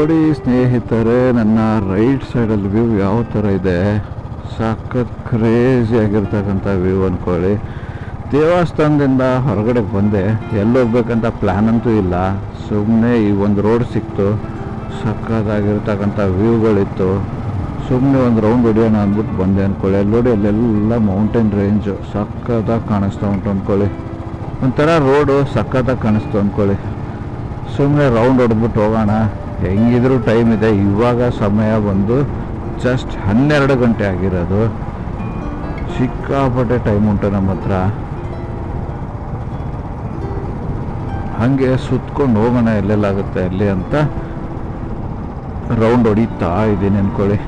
ನೋಡಿ ಸ್ನೇಹಿತರೆ, ನನ್ನ ರೈಟ್ ಸೈಡಲ್ಲಿ ವ್ಯೂ ಯಾವ ಥರ ಇದೆ? ಸಖತ್ ಕ್ರೇಜಿ ಆಗಿರ್ತಕ್ಕಂಥ ವ್ಯೂ ಅಂದ್ಕೊಳ್ಳಿ ದೇವಸ್ಥಾನದಿಂದ ಹೊರಗಡೆ ಬಂದೆ. ಎಲ್ಲಿ ಹೋಗ್ಬೇಕಂತ ಪ್ಲ್ಯಾನ್ ಅಂತೂ ಇಲ್ಲ. ಸುಮ್ಮನೆ ಈ ಒಂದು ರೋಡ್ ಸಿಕ್ತು. ಸಖತ್ತಾಗಿರ್ತಕ್ಕಂಥ ವ್ಯೂಗಳಿತ್ತು ಸುಮ್ಮನೆ ಒಂದು ರೌಂಡ್ ಹೊಡಿಯೋಣ ಅಂದ್ಬಿಟ್ಟು ಬಂದೆ ಅಂದ್ಕೊಳ್ಳಿ ಅಲ್ಲಿ ನೋಡಿ ಅಲ್ಲೆಲ್ಲ ಮೌಂಟೇನ್ ರೇಂಜು ಸಖತ್ತಾಗಿ ಕಾಣಿಸ್ತಾ ಉಂಟು ಅಂದ್ಕೊಳ್ಳಿ ಒಂಥರ ರೋಡು ಸಖತ್ತಾಗಿ ಕಾಣಿಸ್ತು ಅಂದ್ಕೊಳ್ಳಿ ಸುಮ್ಮನೆ ರೌಂಡ್ ಹೊಡೆದ್ಬಿಟ್ಟು ಹೋಗೋಣ. ಹೆಂಗಿದ್ರು ಟೈಮ್ ಇದೆ. ಇವಾಗ ಸಮಯ ಬಂದು ಜಸ್ಟ್ ಹನ್ನೆರಡು ಗಂಟೆ ಆಗಿರೋದು. ಸಿಕ್ಕಾಪಟ್ಟೆ ಟೈಮ್ ಉಂಟು ನಮ್ಮ ಹತ್ರ. ಹಾಗೆ ಸುತ್ಕೊಂಡು ಹೋಗೋಣ, ಎಲ್ಲೆಲ್ಲಾಗುತ್ತೆ ಅಲ್ಲಿ ಅಂತ ರೌಂಡ್ ಹೊಡಿತಾ ಇದ್ದೀನಿ ಅನ್ಕೊಳ್ಳಿ.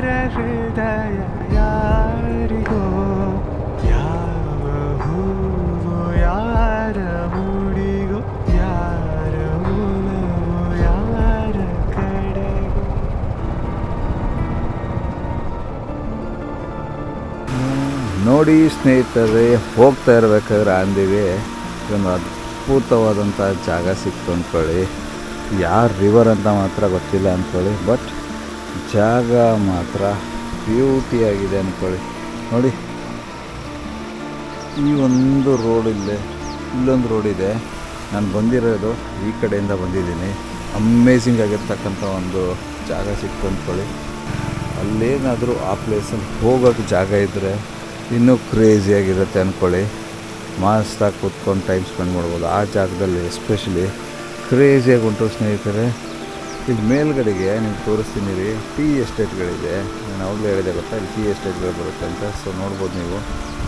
ಯಾರ ಹೃದಯ ಯಾರಿಗೋ. ಯಾವ ಹೂವು ಯಾರ ಮುಡಿಗೋ. ಯಾರ ಒಲವು ಯಾರ ಕಡೆಗೋ. ನೋಡಿ ಸ್ನೇಹಿತರೆ, ಹೋಗ್ತಾ ಇರ್ಬೇಕಾದ್ರೆ ಅಂದಿಗೆ ಒಂದು ಅದ್ಭುತವಾದಂಥ ಜಾಗ ಸಿಕ್ತು ಅಂದ್ಕೊಳ್ಳಿ. ಯಾರು ರಿವರ್ ಅಂತ ಮಾತ್ರ ಗೊತ್ತಿಲ್ಲ ಅಂದ್ಕೊಳ್ಳಿ ಬಟ್ ಜಾಗ ಮಾತ್ರ ಬ್ಯೂಟಿಯಾಗಿದೆ ಅಂದ್ಕೊಳ್ಳಿ ನೋಡಿ, ಈ ಒಂದು ರೋಡ್ ಇಲ್ಲಿ, ಇಲ್ಲೊಂದು ರೋಡ್ ಇದೆ. ನಾನು ಬಂದಿರೋದು ಈ ಕಡೆಯಿಂದ ಬಂದಿದ್ದೀನಿ. ಅಮೇಝಿಂಗ್ ಆಗಿರ್ತಕ್ಕಂಥ ಒಂದು ಜಾಗ ಸಿಕ್ತು ಅಂದ್ಕೊಳ್ಳಿ ಅಲ್ಲೇನಾದರೂ ಆ ಪ್ಲೇಸಲ್ಲಿ ಹೋಗೋಕ್ಕೆ ಜಾಗ ಇದ್ದರೆ ಇನ್ನೂ ಕ್ರೇಜಿಯಾಗಿರುತ್ತೆ ಅಂದ್ಕೊಳ್ಳಿ ಮಸ್ತಾಗಿ ಕೂತ್ಕೊಂಡು ಟೈಮ್ ಸ್ಪೆಂಡ್ ಮಾಡ್ಬೋದು. ಆ ಜಾಗದಲ್ಲಿ ಎಸ್ಪೆಷಲಿ ಕ್ರೇಜಿಯಾಗಿ ಉಂಟು ಸ್ನೇಹಿತರೆ. ಇಲ್ಲಿ ಮೇಲ್ಗಡೆಗೆ ನೀವು ತೋರಿಸ್ತೀನಿ ರೀ ಟೀ ಎಸ್ಟೇಟ್ಗಳಿದೆ ನಾನು ಅವಾಗಲೇ ಹೇಳಿದೆ ಗೊತ್ತಾ, ಇಲ್ಲಿ ಟೀ ಎಸ್ಟೇಟ್ಗಳು ಬರುತ್ತೆ ಅಂತ. ಸೊ ನೋಡ್ಬೋದು ನೀವು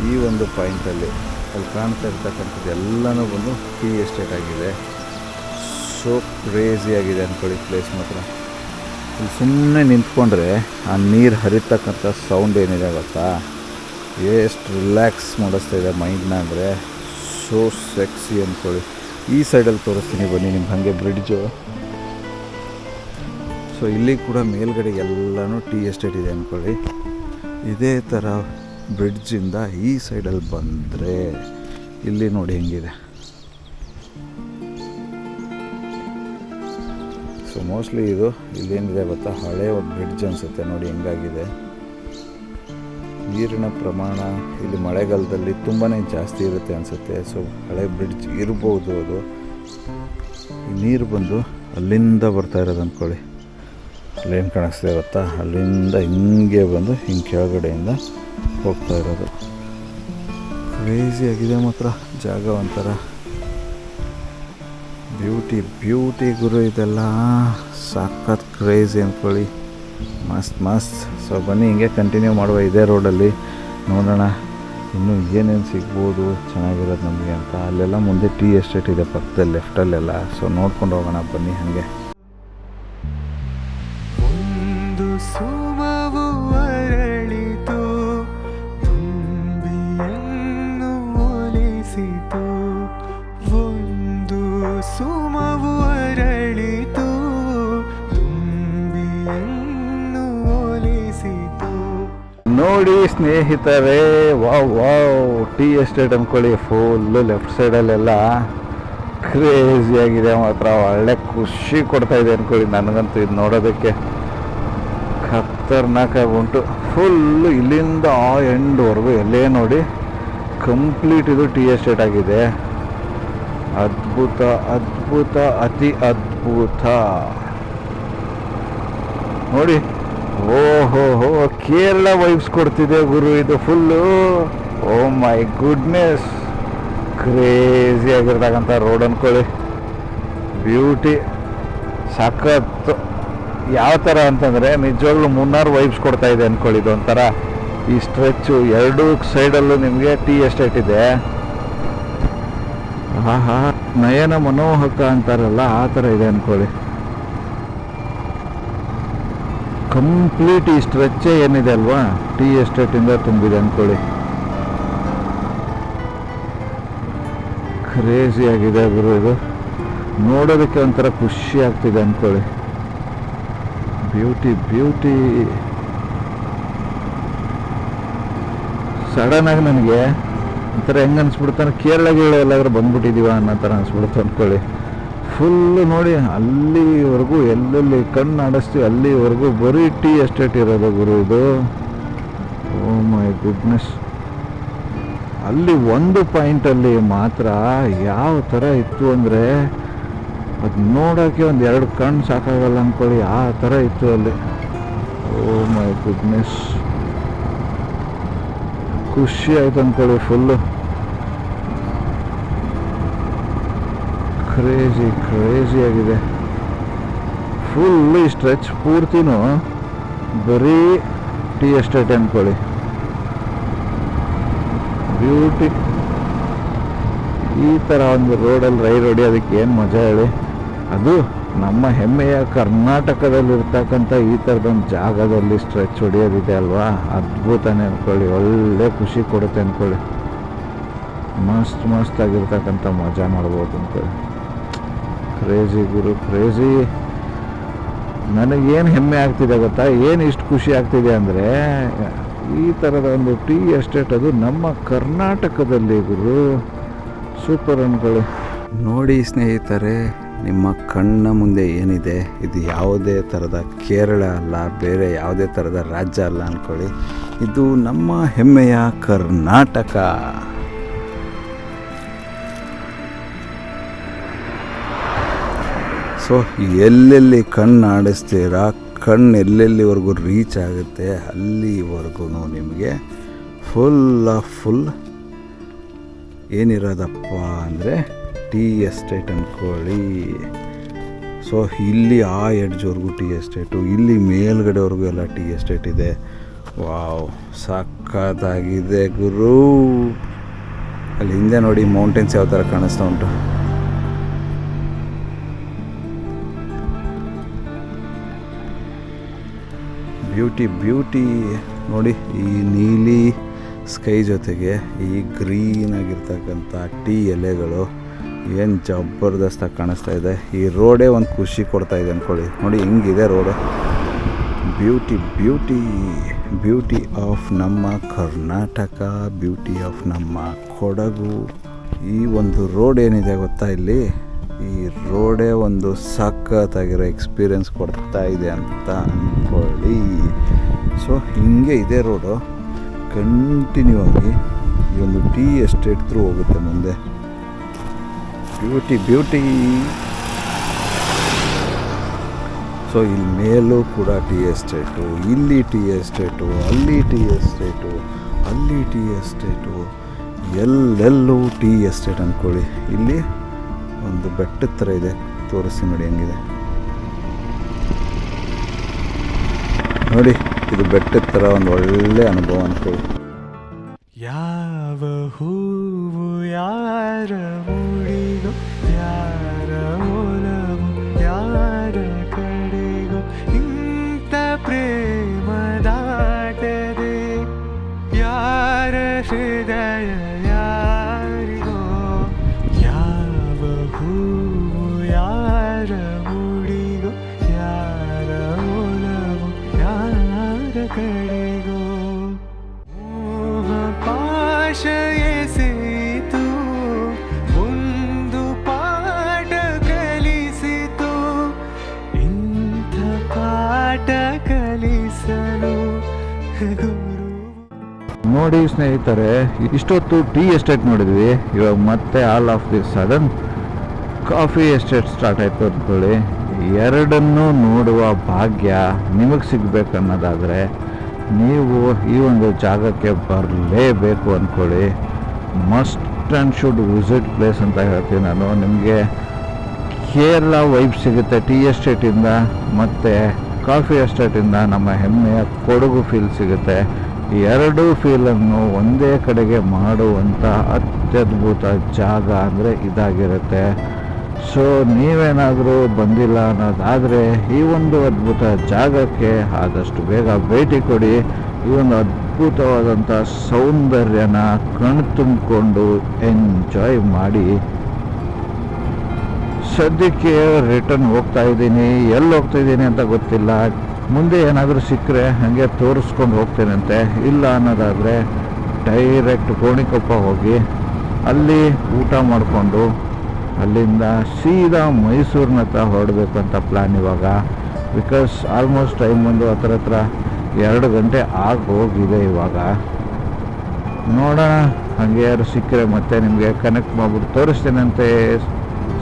ಈ ಒಂದು ಪಾಯಿಂಟಲ್ಲಿ ಅಲ್ಲಿ ಕಾಣ್ತಾ ಇರ್ತಕ್ಕಂಥದ್ದು ಎಲ್ಲನೂ ಬಂದು ಟೀ ಎಸ್ಟೇಟ್ ಆಗಿದೆ. ಸೊ ಕ್ರೇಜಿಯಾಗಿದೆ ಅಂದ್ಕೊಳ್ಳಿ ಪ್ಲೇಸ್ ಮಾತ್ರ. ಇಲ್ಲಿ ಸುಮ್ಮನೆ ನಿಂತ್ಕೊಂಡ್ರೆ ಆ ನೀರು ಹರಿತಕ್ಕಂಥ ಸೌಂಡ್ ಏನಿದೆ ಗೊತ್ತಾ? ಎಷ್ಟು ರಿಲ್ಯಾಕ್ಸ್ ಮಾಡಿಸ್ತಾ ಇದೆ ಮೈಂಡ್ನ ಅಂದರೆ. ಸೋ ಸೆಕ್ಸಿ ಅಂದ್ಕೊಳ್ಳಿ ಈ ಸೈಡಲ್ಲಿ ತೋರಿಸ್ತೀನಿ ಬನ್ನಿ, ನಿಮ್ಗೆ ಹಾಗೆ ಬ್ರಿಡ್ಜು ಸೊ ಇಲ್ಲಿ ಕೂಡ ಮೇಲ್ಗಡೆ ಎಲ್ಲನೂ ಟೀ ಎಸ್ಟೇಟ್ ಇದೆ ಅಂದ್ಕೊಳ್ಳಿ ಇದೇ ಥರ ಬ್ರಿಡ್ಜಿಂದ ಈ ಸೈಡಲ್ಲಿ ಬಂದರೆ ಇಲ್ಲಿ ನೋಡಿ ಹೆಂಗಿದೆ. ಸೊ ಮೋಸ್ಟ್ಲಿ ಇದು ಇಲ್ಲೇನಿದೆ ಗೊತ್ತಾ? ಹಳೆ ಒಂದು ಬ್ರಿಡ್ಜ್ ಅನಿಸುತ್ತೆ. ನೋಡಿ ಹೆಂಗಾಗಿದೆ. ನೀರಿನ ಪ್ರಮಾಣ ಇಲ್ಲಿ ಮಳೆಗಾಲದಲ್ಲಿ ತುಂಬಾ ಜಾಸ್ತಿ ಇರುತ್ತೆ ಅನಿಸುತ್ತೆ. ಸೊ ಹಳೆ ಬ್ರಿಡ್ಜ್ ಇರ್ಬೋದು ಅದು. ನೀರು ಬಂದು ಅಲ್ಲಿಂದ ಬರ್ತಾ ಇರೋದು ಅಂದ್ಕೊಳ್ಳಿ ಅಲ್ಲೇನು ಕಾಣಿಸ್ತಾ ಇರುತ್ತಾ ಅಲ್ಲಿಂದ ಹಿಂಗೆ ಬಂದು ಹಿಂಗೆ ಕೆಳಗಡೆಯಿಂದ ಹೋಗ್ತಾ ಇರೋದು. ಕ್ರೇಜಿ ಆಗಿದೆ ಮಾತ್ರ ಜಾಗ ಒಂಥರ. ಬ್ಯೂಟಿ ಬ್ಯೂಟಿ ಗುರು, ಇದೆಲ್ಲ ಸಾಕತ್ ಕ್ರೇಜಿ ಅಂದ್ಕೊಳ್ಳಿ ಮಸ್ತ್ ಮಸ್ತ್. ಸೊ ಬನ್ನಿ, ಹಿಂಗೆ ಕಂಟಿನ್ಯೂ ಮಾಡುವ ಇದೇ ರೋಡಲ್ಲಿ ನೋಡೋಣ, ಇನ್ನೂ ಏನೇನು ಸಿಗ್ಬೋದು, ಚೆನ್ನಾಗಿರೋದು ನಮಗೆ ಅಂತ. ಅಲ್ಲೆಲ್ಲ ಮುಂದೆ ಟೀ ಎಸ್ಟೇಟ್ ಇದೆ ಪಕ್ಕದಲ್ಲಿ ಲೆಫ್ಟಲ್ಲೆಲ್ಲ ಸೊ ನೋಡ್ಕೊಂಡು ಹೋಗೋಣ ಬನ್ನಿ ಹಾಗೆ. ಒಲಿಸಿತು ಒಂದು ಸುಮವು ಅರಳಿತು. ತುಂಬಿಯನ್ನು ನೋಡಿ ಸ್ನೇಹಿತರೆ, ವಾವ್ ವಾವ್, ಟೀ ಎಸ್ಟೇಟ್ ಅಂದ್ಕೊಳ್ಳಿ, ಫುಲ್ಲು ಲೆಫ್ಟ್ ಸೈಡಲ್ಲೆಲ್ಲ ಕ್ರೇಜಿ ಆಗಿದೆ, ಮಾತ್ರ ಒಳ್ಳೆ ಖುಷಿ ಕೊಡ್ತಾ ಇದೆ ಅಂದ್ಕೊಳ್ಳಿ, ನನಗಂತೂ ಇದು ನೋಡೋದಕ್ಕೆ ಖತರ್ನಾಕಾಗಿ ಉಂಟು. ಫುಲ್ಲು ಇಲ್ಲಿಂದ ಆ ಎಂಡ್ವರೆಗೂ ಎಲ್ಲೇ ನೋಡಿ. ಕಂಪ್ಲೀಟ್ ಇದು ಟೀ ಎಸ್ಟೇಟ್ ಆಗಿದೆ. ಅದ್ಭುತ ಅದ್ಭುತ, ಅತಿ ಅದ್ಭುತ. ನೋಡಿ. ಓಹೋ, ಹೋ, ಕೇರಳ ವೈಬ್ಸ್ ಕೊಡ್ತಿದೆ ಗುರು, ಇದು full oh my goodness. Crazy ಆಗಿರ್ತಕ್ಕಂಥ ರೋಡ್ ಅನ್ಕೊಳ್ಳಿ. ಬ್ಯೂಟಿ ಸಖತ್. ಯಾವ ಥರ ಅಂತಂದರೆ ನಿಜವಾಗ್ಲೂ ಮುನ್ನಾರು ವೈಬ್ಸ್ ಕೊಡ್ತಾ ಇದೆ ಅನ್ಕೊಳ್ಳಿ ಇದು ಒಂಥರ ಈ ಸ್ಟ್ರೆಚ್ಚು ಎರಡೂ ಸೈಡಲ್ಲೂ ನಿಮಗೆ ಟೀ ಎಸ್ಟೇಟ್ ಇದೆ. ಆಹಾ ನಯನ ಮನೋಹಕ ಅಂತಾರಲ್ಲ, ಆ ಥರ ಇದೆ ಅಂದ್ಕೊಳ್ಳಿ ಕಂಪ್ಲೀಟ್ ಈ ಸ್ಟ್ರೆಚ್ಚೇ ಏನಿದೆ ಅಲ್ವಾ? ಟೀ ಎಸ್ಟೇಟಿಂದ ತುಂಬಿದೆ ಅಂದ್ಕೊಳ್ಳಿ ಕ್ರೇಜಿ ಆಗಿದೆ ಗುರು ಇದು. ನೋಡೋದಕ್ಕೆ ಒಂಥರ ಖುಷಿ ಆಗ್ತಿದೆ ಅಂದ್ಕೊಳ್ಳಿ ಬ್ಯೂಟಿ ಬ್ಯೂಟಿ ಸಡನ್ ಆಗಿ ನನಗೆ ಒಂಥರ ಹೆಂಗೆ ಅನ್ಸ್ಬಿಡ್ತಾನೆ ಕೇರಳ ಎಲ್ಲಾದರೂ ಎಲ್ಲಾದ್ರೂ ಬಂದ್ಬಿಟ್ಟಿದೀವ ಅನ್ನೋ ಥರ ಅನ್ಸ್ಬಿಡುತ್ತೆ ಅಂದ್ಕೊಳ್ಳಿ. ಫುಲ್ಲು ನೋಡಿ ಅಲ್ಲಿವರೆಗೂ ಎಲ್ಲೆಲ್ಲಿ ಕಣ್ಣು ಆಡಿಸ್ತೀವಿ ಅಲ್ಲಿವರೆಗೂ ಬರೀ ಟೀ ಎಸ್ಟೇಟ್ ಇರೋದು ಗುರು ಇದು. ಓ ಮೈ ಗುಡ್ನೆಸ್ ಅಲ್ಲಿ ಒಂದು ಪಾಯಿಂಟಲ್ಲಿ ಮಾತ್ರ ಯಾವ ಥರ ಇತ್ತು ಅಂದರೆ ಅದು ನೋಡೋಕ್ಕೆ ಒಂದು ಎರಡು ಕಣ್ಣು ಸಾಕಾಗಲ್ಲ ಅಂದ್ಕೊಳ್ಳಿ, ಆ ಥರ ಇತ್ತು ಅಲ್ಲಿ. ಓ ಮೈ ಗುಡ್ನೆಸ್ ಖುಷಿ ಆಯ್ತು ಅಂದ್ಕೊಳ್ಳಿ ಫುಲ್ಲು ಕ್ರೇಜಿ ಕ್ರೇಜಿ ಆಗಿದೆ. ಫುಲ್ ಈ ಸ್ಟ್ರೆಚ್ ಪೂರ್ತಿನೂ ಬರೀ ಟೀ ಎಸ್ಟೇಟ್ ಅಂದ್ಕೊಳ್ಳಿ ಬ್ಯೂಟಿ ಈ ಥರ ಒಂದು ರೋಡಲ್ಲಿ ರೈಡ್ ಹೊಡಿಯೋದಕ್ಕೆ ಏನು ಮಜಾ ಹೇಳಿ. ಅದು ನಮ್ಮ ಹೆಮ್ಮೆಯ ಕರ್ನಾಟಕದಲ್ಲಿರ್ತಕ್ಕಂಥ ಈ ಥರದೊಂದು ಜಾಗದಲ್ಲಿ ಸ್ಟ್ರೆಚ್ ಹೊಡಿಯೋದಿದೆ ಅಲ್ವಾ? ಅದ್ಭುತನೇ ಅಂದ್ಕೊಳ್ಳಿ ಒಳ್ಳೆ ಖುಷಿ ಕೊಡುತ್ತೆ ಅಂದ್ಕೊಳ್ಳಿ ಮಸ್ತ್ ಮಸ್ತ್ ಆಗಿರ್ತಕ್ಕಂಥ ಮಜಾ ಮಾಡ್ಬೋದು ಅಂದ್ಕೊಳ್ಳಿ ಕ್ರೇಜಿ ಗುರು ಕ್ರೇಜಿ ನನಗೇನು ಹೆಮ್ಮೆ ಆಗ್ತಿದೆ ಗೊತ್ತಾ? ಏನು ಇಷ್ಟು ಖುಷಿ ಆಗ್ತಿದೆ ಅಂದರೆ, ಈ ಥರದ ಒಂದು ಟೀ ಎಸ್ಟೇಟ್ ಅದು ನಮ್ಮ ಕರ್ನಾಟಕದಲ್ಲಿ ಗುರು. ಸೂಪರ್ ಅಂದ್ಕೊಳ್ಳಿ ನೋಡಿ ಸ್ನೇಹಿತರೆ ನಿಮ್ಮ ಕಣ್ಣ ಮುಂದೆ ಏನಿದೆ, ಇದು ಯಾವುದೇ ಥರದ ಕೇರಳ ಅಲ್ಲ, ಬೇರೆ ಯಾವುದೇ ಥರದ ರಾಜ್ಯ ಅಲ್ಲ ಅಂದ್ಕೊಳ್ಳಿ ಇದು ನಮ್ಮ ಹೆಮ್ಮೆಯ ಕರ್ನಾಟಕ. ಸೊ, ಎಲ್ಲೆಲ್ಲಿ ಕಣ್ಣು ಆಡಿಸ್ತೀರಾ, ಕಣ್ಣು ಎಲ್ಲೆಲ್ಲಿವರೆಗೂ ರೀಚ್ ಆಗುತ್ತೆ, ಅಲ್ಲಿವರೆಗೂ ನಿಮಗೆ ಫುಲ್ ಫುಲ್ ಏನಿರೋದಪ್ಪ ಅಂದರೆ ಟೀ ಎಸ್ಟೇಟ್ ಅಂದ್ಕೊಳ್ಳಿ. ಸೊ ಇಲ್ಲಿ ಆ ಎಡ್ಜ್ವರೆಗೂ ಟೀ ಎಸ್ಟೇಟು, ಇಲ್ಲಿ ಮೇಲ್ಗಡೆವರೆಗೂ ಎಲ್ಲ ಟೀ ಎಸ್ಟೇಟ್ ಇದೆ. ವಾವ್, ಸಕ್ಕತ್ತಾಗಿದೆ ಗುರು. ಅಲ್ಲಿ ಹಿಂದೆ ನೋಡಿ ಮೌಂಟೇನ್ಸ್ ಯಾವ ಥರ ಕಾಣಿಸ್ತಾ ಉಂಟು. ಬ್ಯೂಟಿ ಬ್ಯೂಟಿ ನೋಡಿ, ಈ ನೀಲಿ ಸ್ಕೈ ಜೊತೆಗೆ ಈ ಗ್ರೀನ್ ಆಗಿರ್ತಕ್ಕಂಥ ಟೀ ಎಲೆಗಳು. ಏನು ಜಬರ್ದಸ್ತಾಗಿ ಕಾಣಿಸ್ತಾ ಇದೆ. ಈ ರೋಡೇ ಒಂದು ಖುಷಿ ಕೊಡ್ತಾ ಇದೆ ಅಂದ್ಕೊಳ್ಳಿ ನೋಡಿ ಹಿಂಗಿದೆ road. Beauty beauty beauty of ನಮ್ಮ ಕರ್ನಾಟಕ, ಬ್ಯೂಟಿ ಆಫ್ ನಮ್ಮ ಕೊಡಗು. ಈ ಒಂದು ರೋಡ್ ಏನಿದೆ ಗೊತ್ತಾ ಇಲ್ಲಿ? ಈ ರೋಡೇ ಒಂದು ಸಖತ್ತಾಗಿರೋ ಎಕ್ಸ್ಪೀರಿಯನ್ಸ್ ಕೊಡ್ತಾ ಇದೆ ಅಂತ ಅಂದ್ಕೊಳ್ಳಿ ಸೊ, ಹಿಂಗೆ ಇದೆ ರೋಡು. ಕಂಟಿನ್ಯೂ ಆಗಿ ಈ ಒಂದು ಟೀ ಎಸ್ಟೇಟ್ ಥ್ರೂ ಹೋಗುತ್ತೆ ಮುಂದೆ. ಬ್ಯೂಟಿ ಬ್ಯೂಟಿ ಸೊ ಇಲ್ಲಿ ಮೇಲೂ ಕೂಡ ಟಿ ಎಸ್ಟೇಟು ಇಲ್ಲಿ ಟಿ ಎಸ್ಟೇಟು ಅಲ್ಲಿ ಟಿ ಎಸ್ಟೇಟು ಅಲ್ಲಿ ಟಿ ಎಸ್ಟೇಟು ಎಲ್ಲೆಲ್ಲೂ ಟಿ ಎಸ್ಟೇಟ್ ಅಂದ್ಕೊಳ್ಳಿ ಇಲ್ಲಿ ಒಂದು ಬೆಟ್ಟದ ಥರ ಇದೆ ತೋರಿಸಿ ನೋಡಿ ಹೆಂಗಿದೆ ನೋಡಿ ಇದು ಬೆಟ್ಟದ ಥರ ಒಂದು ಒಳ್ಳೆ ಅನುಭವ ಅಂದ್ಕೊಳ್ಳಿ ಯಾವ ಹೂವು ಯಾರ ಒಂದು ಕಲಿಸಿತು. ನೋಡಿ ಸ್ನೇಹಿತರೆ, ಇಷ್ಟೊತ್ತು ಟೀ ಎಸ್ಟೇಟ್ ನೋಡಿದ್ವಿ. ಇವಾಗ ಮತ್ತೆ all of the sudden coffee estate start ಆಯಿತು ಅಂದ್ಕೊಳ್ಳಿ. ಎರಡನ್ನೂ ನೋಡುವ ಭಾಗ್ಯ ನಿಮಗೆ ಸಿಗಬೇಕನ್ನೋದಾದರೆ ನೀವು ಈ ಒಂದು ಜಾಗಕ್ಕೆ ಬರಲೇಬೇಕು ಅಂದ್ಕೊಳ್ಳಿ. Must and should visit place ಅಂತ ಹೇಳ್ತೀನಿ ನಾನು. ನಿಮಗೆ ಕೇರಳ ವೈಬ್ ಸಿಗುತ್ತೆ ಟೀ ಎಸ್ಟೇಟಿಂದ ಮತ್ತು ಕಾಫಿ ಎಸ್ಟೇಟಿಂದ ನಮ್ಮ ಹೆಮ್ಮೆಯ ಕೊಡಗು ಫೀಲ್ ಸಿಗುತ್ತೆ. ಎರಡೂ ಫೀಲನ್ನು ಒಂದೇ ಕಡೆಗೆ ಮಾಡುವಂಥ ಅತ್ಯದ್ಭುತ ಜಾಗ ಅಂದರೆ ಇದಾಗಿರುತ್ತೆ. ಸೊ ನೀವೇನಾದರೂ ಬಂದಿಲ್ಲ ಅನ್ನೋದಾದರೆ ಈ ಒಂದು ಅದ್ಭುತ ಜಾಗಕ್ಕೆ ಆದಷ್ಟು ಬೇಗ ಭೇಟಿ ಕೊಡಿ. ಈ ಒಂದು ಅದ್ಭುತವಾದಂಥ ಸೌಂದರ್ಯನ ಕಣ್ ತುಂಬಿಕೊಂಡು ಎಂಜಾಯ್ ಮಾಡಿ. ಸದ್ಯಕ್ಕೆ ರಿಟರ್ನ್ ಹೋಗ್ತಾ ಇದ್ದೀನಿ. ಎಲ್ಲಿ ಹೋಗ್ತಾ ಇದ್ದೀನಿ ಅಂತ ಗೊತ್ತಿಲ್ಲ. ಮುಂದೆ ಏನಾದರೂ ಸಿಕ್ಕರೆ ಹಾಗೆ ತೋರಿಸ್ಕೊಂಡು ಹೋಗ್ತೇನಂತೆ. ಇಲ್ಲ ಅನ್ನೋದಾದರೆ ಡೈರೆಕ್ಟ್ ಗೋಣಿಕೊಪ್ಪ ಹೋಗಿ ಅಲ್ಲಿ ಊಟ ಮಾಡಿಕೊಂಡು ಅಲ್ಲಿಂದ ಸೀದಾ ಮೈಸೂರಿನತ್ತ ಹೊರಡಬೇಕು ಅಂತ ಪ್ಲ್ಯಾನ್ ಇವಾಗ. ಬಿಕಾಸ್ ಆಲ್ಮೋಸ್ಟ್ ಟೈಮ್ ಒಂದು ಹತ್ರ ಹತ್ರ ಎರಡು ಗಂಟೆ ಆಗಿ ಹೋಗಿದೆ ಇವಾಗ. ನೋಡೋಣ, ಹಾಗೆ ಯಾರು ಸಿಕ್ಕರೆ ಮತ್ತೆ ನಿಮಗೆ ಕನೆಕ್ಟ್ ಮಾಡ್ಬಿಟ್ಟು ತೋರಿಸ್ತೇನಂತೆ.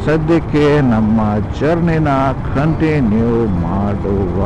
ಸದ್ಯಕ್ಕೆ ನಮ್ಮ ಜರ್ನಿನ ಕಂಟಿನ್ಯೂ ಮಾಡುವ.